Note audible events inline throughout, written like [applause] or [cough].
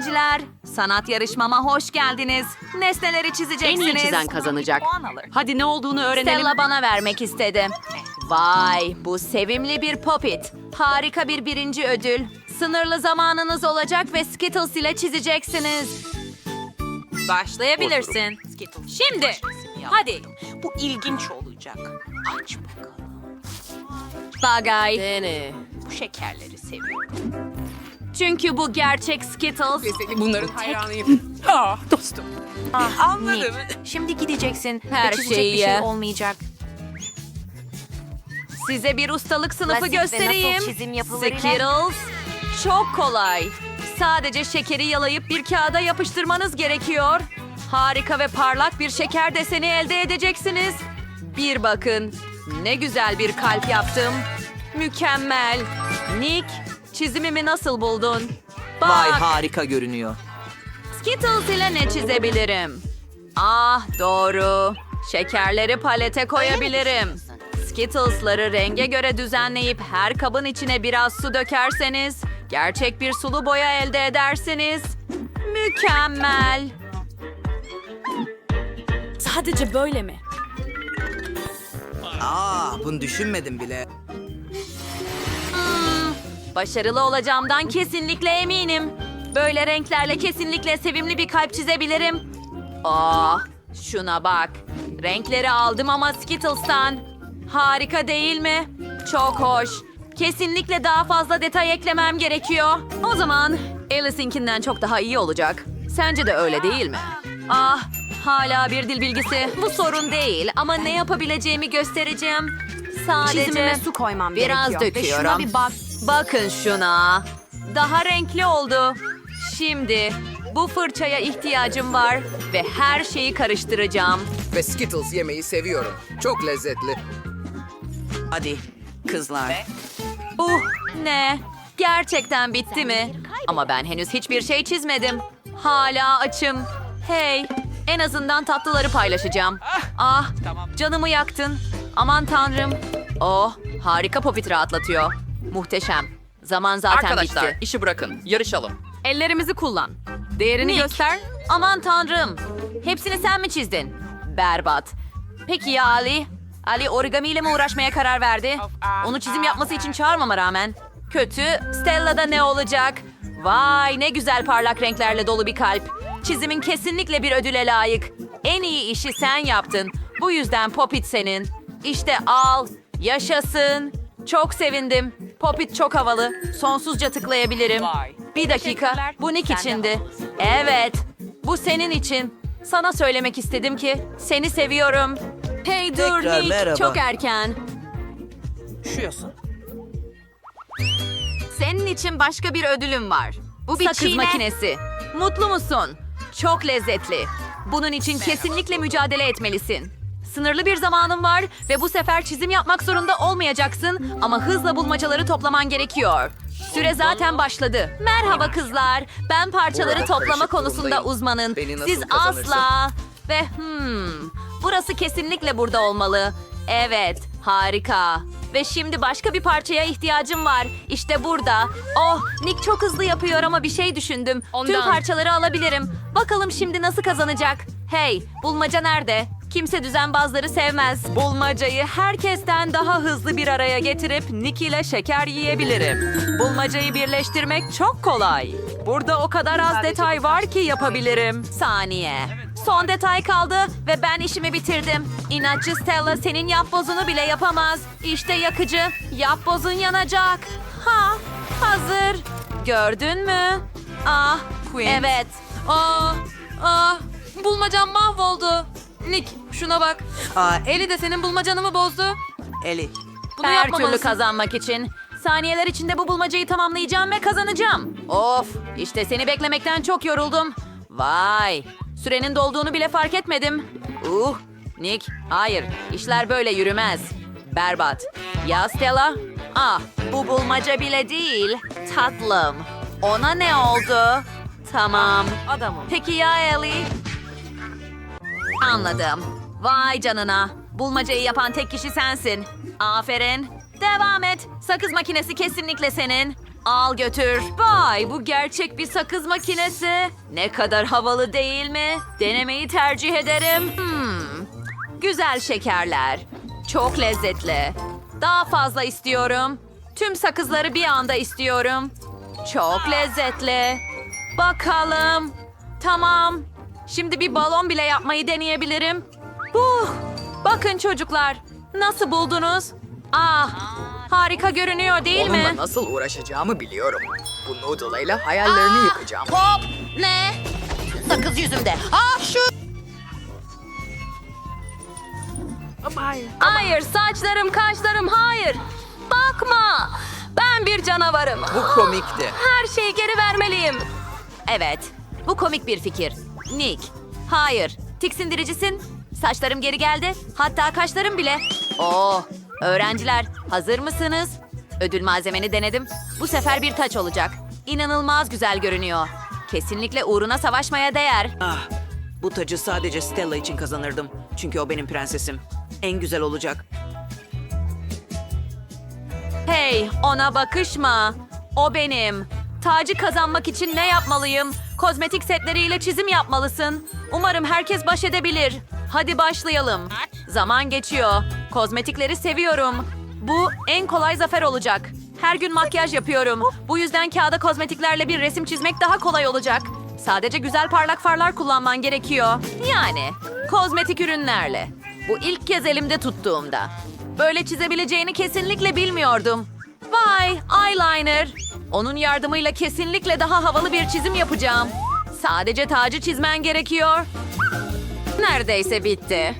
öğrenciler. Sanat yarışmama hoş geldiniz. Nesneleri En çizeceksiniz. iyi çizen kazanacak. Hadi ne olduğunu öğrenelim. Stella bana vermek istedi. Vay, bu sevimli bir popit. Harika bir birinci ödül. Sınırlı zamanınız olacak ve Skittles ile çizeceksiniz. Başlayabilirsin. Şimdi. Hadi. Bu ilginç olacak. Aç bakalım. Bagay. Dene. Bu şekerleri seviyorum. Çünkü bu gerçek Skittles. Bunların hayranıyım. [laughs] Ah dostum. Anladım. Şimdi gideceksin. Her şeyi bir şey olmayacak. Size bir ustalık sınıfı Basit ve göstereyim. nasıl çizim Skittles çok kolay. Sadece şekeri yalayıp bir kağıda yapıştırmanız gerekiyor. Harika ve parlak bir şeker deseni elde edeceksiniz. Bir bakın. Ne güzel bir kalp yaptım. Mükemmel. Nick, çizimimi nasıl buldun? Bak, Vay harika görünüyor. Skittles ile ne çizebilirim? Ah doğru. Şekerleri palete koyabilirim. Skittles'ları renge göre düzenleyip her kabın içine biraz su dökerseniz gerçek bir sulu boya elde edersiniz. Mükemmel. Sadece böyle mi? Aa, bunu düşünmedim bile. Başarılı olacağımdan kesinlikle eminim. Böyle renklerle kesinlikle sevimli bir kalp çizebilirim. Ah, şuna bak. Renkleri aldım ama Skittles'tan. Harika değil mi? Çok hoş. Kesinlikle daha fazla detay eklemem gerekiyor. O zaman Alice'inkinden çok daha iyi olacak. Sence de öyle değil mi? Ah, hala bir dil bilgisi. Bu sorun değil ama ne yapabileceğimi göstereceğim. Sadece Çizimime su koymam biraz gerekiyor. Ve döküyorum. şuna bir bak. Bakın şuna. Daha renkli oldu. Şimdi bu fırçaya ihtiyacım var ve her şeyi karıştıracağım. Ve Skittles yemeyi seviyorum. Çok lezzetli. Hadi kızlar. Uh ne? Gerçekten bitti mi? Ama ben henüz hiçbir şey çizmedim. Hala açım. Hey, en azından tatlıları paylaşacağım. Ah, canımı yaktın. Aman tanrım. Oh, harika popit rahatlatıyor. Muhteşem. Zaman zaten Arkadaşlar bitti. işi bırakın. Yarışalım. Ellerimizi kullan. Değerini Nick. göster. Aman tanrım. Hepsini sen mi çizdin? Berbat. Peki ya Ali? Ali origami ile mi uğraşmaya karar verdi? Onu çizim yapması için çağırmama rağmen. Kötü. Stella'da ne olacak? Vay ne güzel parlak renklerle dolu bir kalp. Çizimin kesinlikle bir ödüle layık. En iyi işi sen yaptın. Bu yüzden Popit senin. İşte al. Yaşasın. Çok sevindim. Popit çok havalı. Sonsuzca tıklayabilirim. Bir dakika. Bu Nick içindi. Evet. Bu senin için. Sana söylemek istedim ki seni seviyorum. Hey dur Tekrar Nick. merhaba. Çok erken. Üşüyorsun. Senin için başka bir ödülüm var. Bu bir sakız çiğne. makinesi. Mutlu musun? Çok lezzetli. Bunun için kesinlikle mücadele etmelisin. Sınırlı bir zamanın var ve bu sefer çizim yapmak zorunda olmayacaksın ama hızla bulmacaları toplaman gerekiyor. Süre zaten başladı. Merhaba kızlar. Ben parçaları toplama konusunda nasıl Siz asla ve hmm, burası kesinlikle burada olmalı. Evet, harika. Ve şimdi başka bir parçaya ihtiyacım var. İşte burada. Oh, Nick çok hızlı yapıyor ama bir şey düşündüm. Tüm Ondan. parçaları alabilirim. Bakalım şimdi nasıl kazanacak? Hey, bulmaca nerede? Kimse düzenbazları sevmez. Bulmacayı herkesten daha hızlı bir araya getirip Nick ile şeker yiyebilirim. Bulmacayı birleştirmek çok kolay. Burada o kadar az detay var ki yapabilirim. Saniye. Son detay kaldı ve ben işimi bitirdim. İnatçı Stella senin yapbozunu bile yapamaz. İşte yakıcı. Yapbozun yanacak. Ha, hazır. Gördün mü? Ah, evet. Aa, aa, bulmacam mahvoldu. Nick şuna bak. Aa, Eli de senin bulmacanı mı bozdu? Eli. Bunu Her türlü yapmamalısın. kazanmak için saniyeler içinde bu bulmacayı tamamlayacağım ve kazanacağım. Of, işte seni beklemekten çok yoruldum. Vay, sürenin dolduğunu bile fark etmedim. Uh, Nick, hayır, işler böyle yürümez. Berbat. Ya Stella? Ah, bu bulmaca bile değil. Tatlım. Ona ne oldu? Tamam. Adamım. Peki ya Ellie? Anladım. Vay canına. Bulmacayı yapan tek kişi sensin. Aferin. Devam et. Sakız makinesi kesinlikle senin. Al götür. Vay bu gerçek bir sakız makinesi. Ne kadar havalı değil mi? Denemeyi tercih ederim. Hmm. Güzel şekerler. Çok lezzetli. Daha fazla istiyorum. Tüm sakızları bir anda istiyorum. Çok lezzetli. Bakalım. Tamam. Şimdi bir balon bile yapmayı deneyebilirim. Uh, bakın çocuklar. Nasıl buldunuz? Ah, harika görünüyor değil mi? Onunla nasıl uğraşacağımı biliyorum. Bu noodle'ıyla hayallerini yıkacağım. Hop! Ne? Sakız yüzümde. Ah şu... Hayır saçlarım kaşlarım hayır. Bakma. Ben bir canavarım. Bu komikti. Her şeyi geri vermeliyim. Evet. Bu komik bir fikir. Nick. Hayır. Tiksindiricisin. Saçlarım geri geldi. Hatta kaşlarım bile. Oh. Öğrenciler hazır mısınız? Ödül malzemeni denedim. Bu sefer bir taç olacak. İnanılmaz güzel görünüyor. Kesinlikle uğruna savaşmaya değer. Ah, bu tacı sadece Stella için kazanırdım. Çünkü o benim prensesim. En güzel olacak. Hey, ona bakışma. O benim. Tacı kazanmak için ne yapmalıyım? Kozmetik setleriyle çizim yapmalısın. Umarım herkes baş edebilir. Hadi başlayalım. Zaman geçiyor. Kozmetikleri seviyorum. Bu en kolay zafer olacak. Her gün makyaj yapıyorum. Bu yüzden kağıda kozmetiklerle bir resim çizmek daha kolay olacak. Sadece güzel parlak farlar kullanman gerekiyor. Yani kozmetik ürünlerle. Bu ilk kez elimde tuttuğumda. Böyle çizebileceğini kesinlikle bilmiyordum. Vay, eyeliner. Onun yardımıyla kesinlikle daha havalı bir çizim yapacağım. Sadece tacı çizmen gerekiyor. Neredeyse bitti.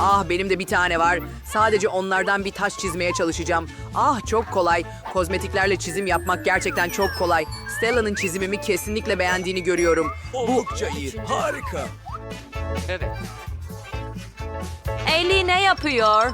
Ah benim de bir tane var. Sadece onlardan bir taş çizmeye çalışacağım. Ah çok kolay. Kozmetiklerle çizim yapmak gerçekten çok kolay. Stella'nın çizimimi kesinlikle beğendiğini görüyorum. Oldukça iyi. Harika. Ellie ne yapıyor?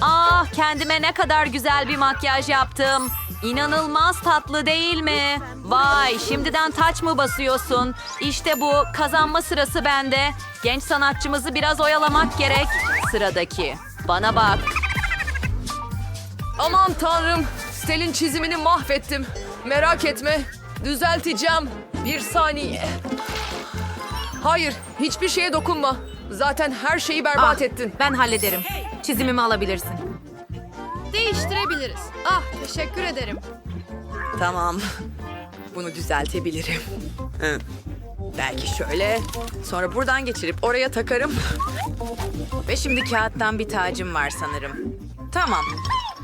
Ah kendime ne kadar güzel bir makyaj yaptım. İnanılmaz tatlı değil mi? Vay şimdiden taç mı basıyorsun? İşte bu kazanma sırası bende. Genç sanatçımızı biraz oyalamak gerek. Sıradaki. Bana bak. Aman tanrım, Stel'in çizimini mahvettim. Merak etme, düzelteceğim. Bir saniye. Hayır, hiçbir şeye dokunma. Zaten her şeyi berbat ettin. Ben hallederim. Çizimimi alabilirsin. Değiştirebiliriz. Ah teşekkür ederim. Tamam. Bunu düzeltebilirim. Hı. Belki şöyle. Sonra buradan geçirip oraya takarım. Ve şimdi kağıttan bir tacım var sanırım. Tamam.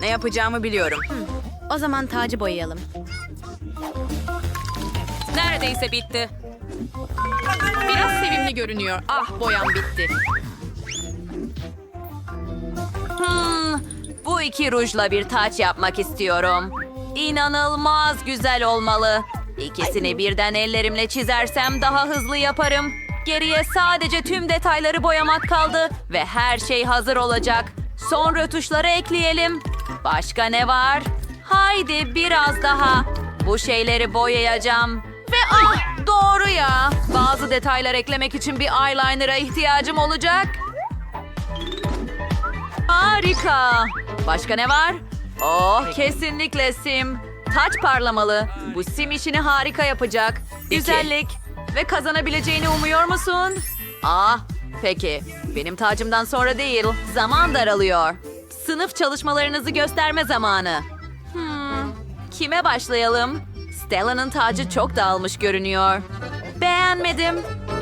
Ne yapacağımı biliyorum. O zaman tacı boyayalım. Neredeyse bitti. Biraz sevimli görünüyor. Ah boyam bitti. Hmm, bu iki rujla bir taç yapmak istiyorum. İnanılmaz güzel olmalı. İkisini birden ellerimle çizersem daha hızlı yaparım. Geriye sadece tüm detayları boyamak kaldı ve her şey hazır olacak. Son rötuşları ekleyelim. Başka ne var? Haydi biraz daha. Bu şeyleri boyayacağım. Ve ah doğru ya. Bazı detaylar eklemek için bir eyeliner'a ihtiyacım olacak. Harika. Başka ne var? Oh kesinlikle sim. Taç parlamalı. Bu sim işini harika yapacak. Güzellik. Ve kazanabileceğini umuyor musun? Ah peki. Benim tacımdan sonra değil. Zaman daralıyor. Sınıf çalışmalarınızı gösterme zamanı. Hmm, kime başlayalım? Stella'nın tacı çok dağılmış görünüyor. Beğenmedim.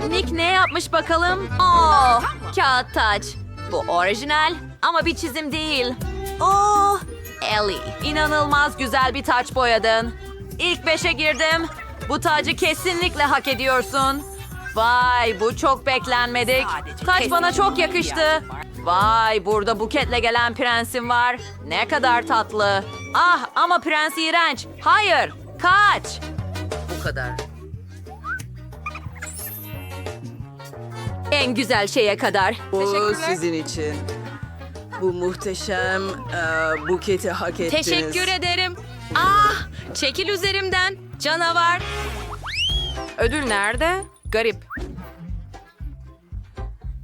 Nick ne yapmış bakalım? Oh, kağıt taç. Bu orijinal ama bir çizim değil. Oh, Ellie. İnanılmaz güzel bir taç boyadın. İlk beşe girdim. Bu tacı kesinlikle hak ediyorsun. Vay bu çok beklenmedik. Taç bana çok yakıştı. Vay burada buketle gelen prensim var. Ne kadar tatlı. Ah ama prens iğrenç. Hayır kaç. Bu kadar. En güzel şeye kadar. Bu sizin için. Bu muhteşem e, buketi hak ettiniz. Teşekkür ederim. Ah, çekil üzerimden. Canavar. Ödül nerede? Garip.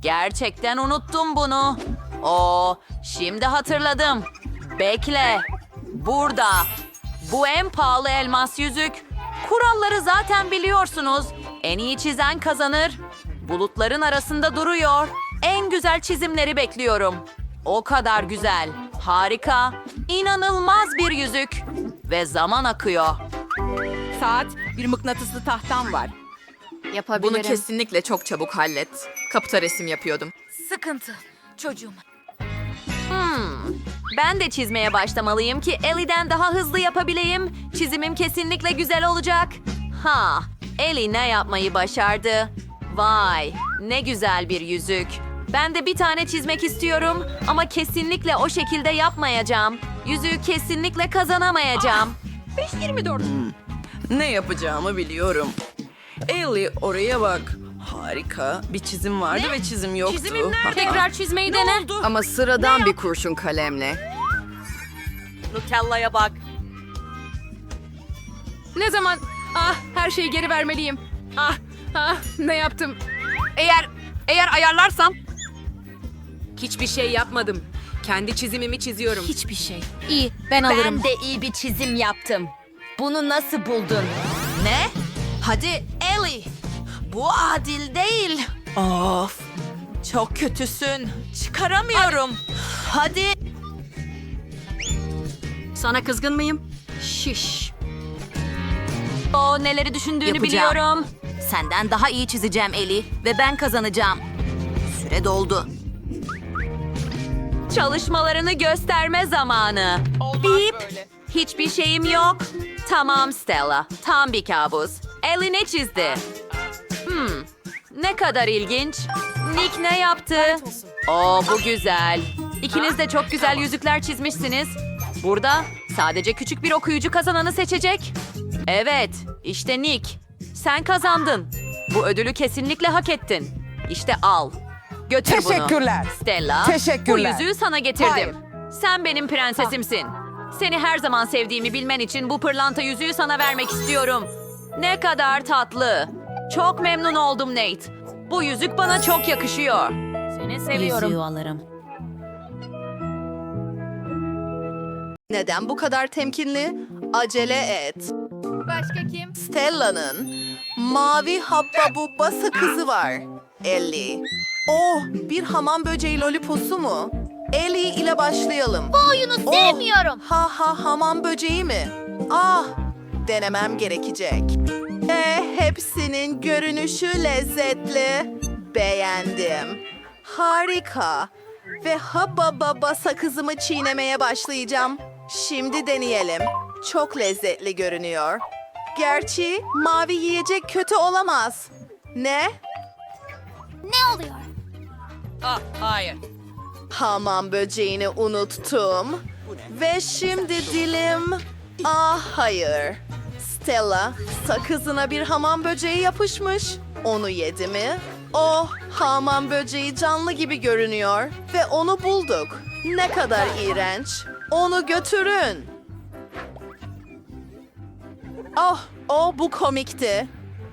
Gerçekten unuttum bunu. Oo, şimdi hatırladım. Bekle. Burada. Bu en pahalı elmas yüzük. Kuralları zaten biliyorsunuz. En iyi çizen kazanır. Bulutların arasında duruyor. En güzel çizimleri bekliyorum. O kadar güzel. Harika. İnanılmaz bir yüzük. Ve zaman akıyor. Saat, bir mıknatıslı tahtam var. Yapabilirim. Bunu kesinlikle çok çabuk hallet. Kapıta resim yapıyordum. Sıkıntı. Çocuğum. Hmm. Ben de çizmeye başlamalıyım ki Ellie'den daha hızlı yapabileyim. Çizimim kesinlikle güzel olacak. Ha, Ellie ne yapmayı başardı? Vay, ne güzel bir yüzük. Ben de bir tane çizmek istiyorum ama kesinlikle o şekilde yapmayacağım. Yüzüğü kesinlikle kazanamayacağım. Ne yapacağımı biliyorum. Ellie oraya bak. Harika. Bir çizim vardı ve çizim yoktu. Çizimim nerede? Tekrar çizmeyi dene. Ama sıradan bir kurşun kalemle. Nutella'ya bak. Ne zaman? Ah her şeyi geri vermeliyim. Ah ah ne yaptım? Eğer eğer ayarlarsam hiçbir şey yapmadım. Kendi çizimimi çiziyorum. Hiçbir şey. İyi, ben alırım. Ben de iyi bir çizim yaptım. Bunu nasıl buldun? Ne? Hadi Ellie. Bu adil değil. Of. Çok kötüsün. Çıkaramıyorum. Hadi. Sana kızgın mıyım? Şiş. O neleri düşündüğünü Yapacağım. biliyorum. Senden daha iyi çizeceğim Eli ve ben kazanacağım. Süre doldu. Çalışmalarını gösterme zamanı. Bip. Hiçbir şeyim yok. Tamam Stella. Tam bir kabus. Ellie ne çizdi? Hmm. Ne kadar ilginç. Nick ne yaptı? Oo bu güzel. İkiniz de çok güzel yüzükler çizmişsiniz. Burada sadece küçük bir okuyucu kazananı seçecek. Evet, işte Nick. Sen kazandın. Bu ödülü kesinlikle hak ettin. İşte al. Götür bunu. Teşekkürler. Stella, Teşekkürler. bu yüzüğü sana getirdim. Hayır. Sen benim prensesimsin. Seni her zaman sevdiğimi bilmen için bu pırlanta yüzüğü sana vermek istiyorum. Ne kadar tatlı. Çok memnun oldum Nate. Bu yüzük bana çok yakışıyor. Seni seviyorum. Yüzüğü alırım. Neden bu kadar temkinli? Acele et. Başka kim? Stella'nın mavi habba bubba sakızı var. Ellie. Oh, bir hamam böceği lolliposu mu? Ellie ile başlayalım. Bu oyunu sevmiyorum. Ha ha hamam böceği mi? Ah, denemem gerekecek. Ve hepsinin görünüşü lezzetli. Beğendim. Harika. Ve habba baba sakızımı çiğnemeye başlayacağım. Şimdi deneyelim. Çok lezzetli görünüyor. Gerçi mavi yiyecek kötü olamaz. Ne? Ah, hayır. Hamam böceğini unuttum. Ve şimdi dilim... Ah hayır. Stella sakızına bir hamam böceği yapışmış. Onu yedi mi? Oh hamam böceği canlı gibi görünüyor. Ve onu bulduk. Ne kadar iğrenç. Onu götürün. Oh, o bu komikti.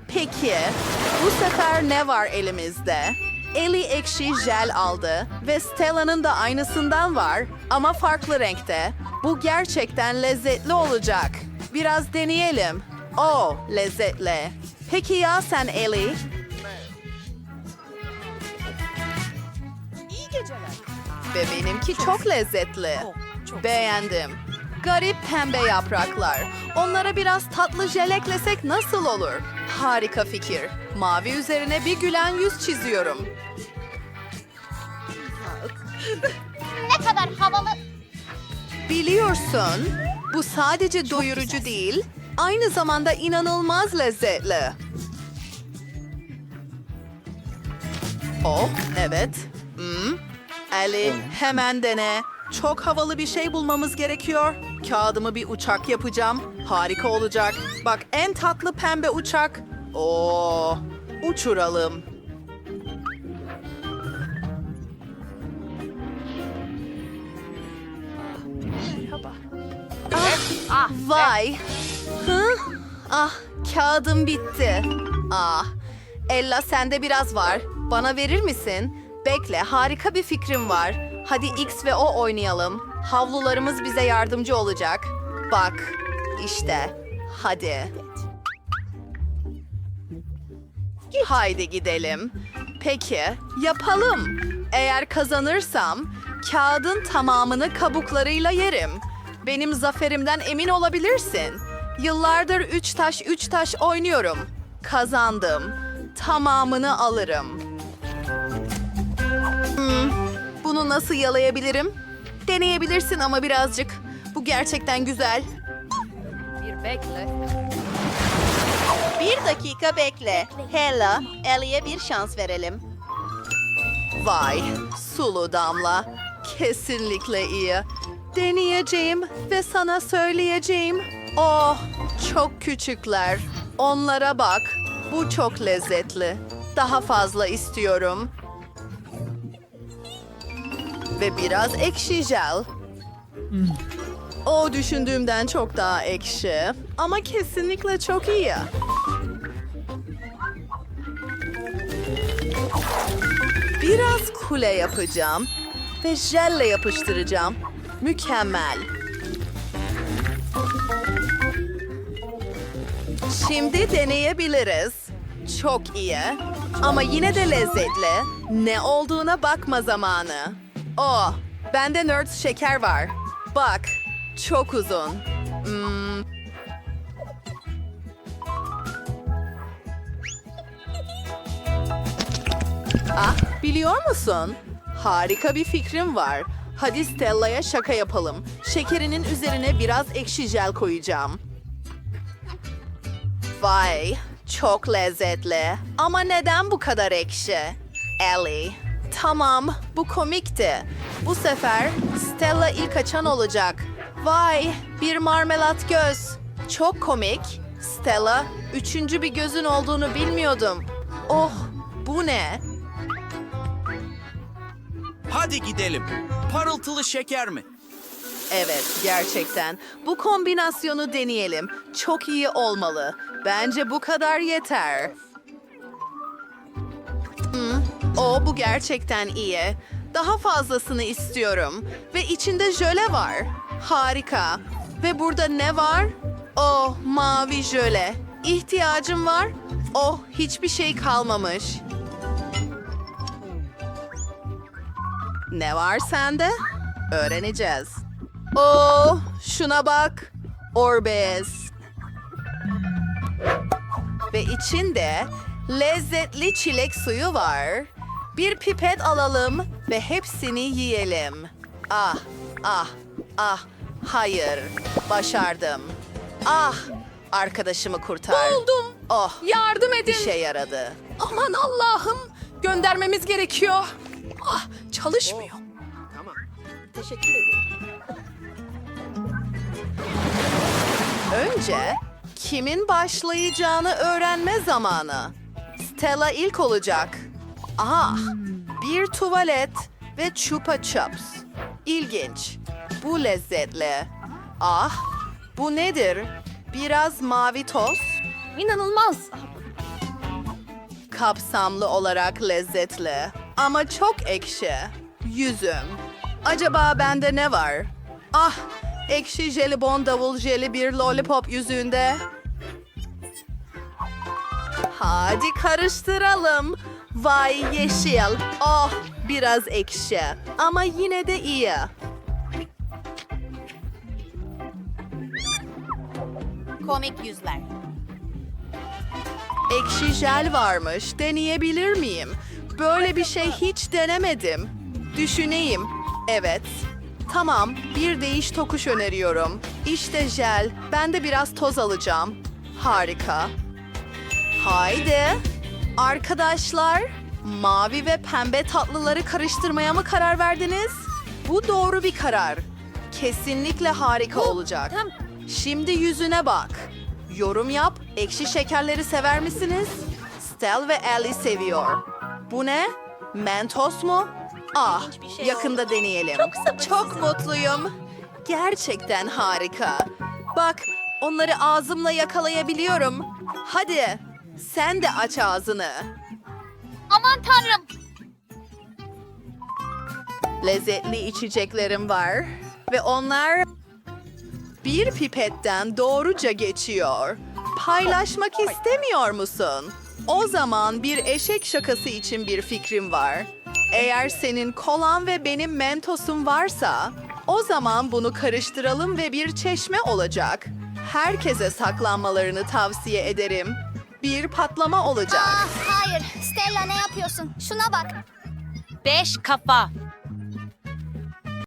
Peki, bu sefer ne var elimizde? Ellie ekşi jel aldı ve Stella'nın da aynısından var ama farklı renkte. Bu gerçekten lezzetli olacak. Biraz deneyelim. Oh, lezzetli. Peki ya sen Ellie? İyi geceler. Ve benimki çok lezzetli. Beğendim. Garip pembe yapraklar. Onlara biraz tatlı jel eklesek nasıl olur? Harika fikir. Mavi üzerine bir gülen yüz çiziyorum. Ne kadar havalı. Biliyorsun, bu sadece doyurucu değil, aynı zamanda inanılmaz lezzetli. Oh, evet. Hmm. Ali, hemen dene. Çok havalı bir şey bulmamız gerekiyor. Kağıdımı bir uçak yapacağım. Harika olacak. Bak en tatlı pembe uçak. Oo, uçuralım. Ah, vay. Hı? Ah, kağıdım bitti. Ah, Ella sende biraz var. Bana verir misin? Bekle, harika bir fikrim var. Hadi X ve O oynayalım. Havlularımız bize yardımcı olacak. Bak, İşte. Hadi. Haydi gidelim. Peki, yapalım. Eğer kazanırsam kağıdın tamamını kabuklarıyla yerim. Benim zaferimden emin olabilirsin. Yıllardır üç taş üç taş oynuyorum. Kazandım. Tamamını alırım. Hmm, bunu nasıl yalayabilirim? Deneyebilirsin ama birazcık. Bu gerçekten güzel. Bekle. Bir dakika bekle. Hella, Ellie'ye bir şans verelim. Vay, sulu damla. Kesinlikle iyi. Deneyeceğim ve sana söyleyeceğim. Oh, çok küçükler. Onlara bak. Bu çok lezzetli. Daha fazla istiyorum. Ve biraz ekşi jel. O düşündüğümden çok daha ekşi. Ama kesinlikle çok iyi. Biraz kule yapacağım ve jelle yapıştıracağım. Mükemmel. Şimdi deneyebiliriz. Çok iyi. Ama yine de lezzetli. Ne olduğuna bakma zamanı. Oh, bende Nerds şeker var. Bak, çok uzun. Hmm, Ah, biliyor musun? Harika bir fikrim var. Hadi Stella'ya şaka yapalım. Şekerinin üzerine biraz ekşi jel koyacağım. Vay, çok lezzetli. Ama neden bu kadar ekşi? Ellie, tamam, bu komikti. Bu sefer Stella ilk açan olacak. Vay, bir marmelat göz. Çok komik. Stella, üçüncü bir gözün olduğunu bilmiyordum. Oh, bu ne? Hadi gidelim. Parıltılı şeker mi? Evet, gerçekten. Bu kombinasyonu deneyelim. Çok iyi olmalı. Bence bu kadar yeter. Hmm, o bu gerçekten iyi. Daha fazlasını istiyorum. Ve içinde jöle var. Harika. Ve burada ne var? Oh, mavi jöle. İhtiyacım var. Oh, hiçbir şey kalmamış. Ne var sende? Öğreneceğiz. Oo, şuna bak. Orbez. Ve içinde lezzetli çilek suyu var. Bir pipet alalım ve hepsini yiyelim. Ah, ah, ah. Hayır, başardım. Ah, arkadaşımı kurtar. Buldum. Oh, Yardım edin. işe yaradı. Aman Allah'ım. Göndermemiz gerekiyor. Ah, çalışmıyor. Önce kimin başlayacağını öğrenme zamanı. Stella ilk olacak. Ah, bir tuvalet ve chupa chups. İlginç. Bu lezzetli. Ah, bu nedir? Biraz mavi toz. İnanılmaz. Kapsamlı olarak lezzetli. Ama çok ekşi. Yüzüm. Acaba bende ne var? Ah, ekşi jelibon davul jeli bir lollipop yüzüğünde. Hadi karıştıralım. Vay yeşil. Oh, biraz ekşi. Ama yine de iyi. Komik yüzler. Ekşi jel varmış. Deneyebilir miyim? Böyle bir şey hiç denemedim. Düşüneyim. Evet. Tamam, bir değiş tokuş öneriyorum. İşte jel. Ben de biraz toz alacağım. Harika. Haydi. Arkadaşlar, mavi ve pembe tatlıları karıştırmaya mı karar verdiniz? Bu doğru bir karar. Kesinlikle harika olacak. Şimdi yüzüne bak. Yorum yap. Ekşi şekerleri sever misiniz? Stel ve Ellie seviyor. Bu ne? Mentos mu? Ah, yakında deneyelim. Çok, mutluyum. Gerçekten harika. Bak, onları ağzımla yakalayabiliyorum. Hadi, sen de aç ağzını. Aman tanrım. Lezzetli içeceklerim var. Ve onlar bir pipetten doğruca geçiyor. Paylaşmak istemiyor musun? O zaman bir eşek şakası için bir fikrim var. Eğer senin kolan ve benim mentosum varsa, o zaman bunu karıştıralım ve bir çeşme olacak. Herkese saklanmalarını tavsiye ederim. Bir patlama olacak. hayır. Stella ne yapıyorsun? Şuna bak. Beş kafa.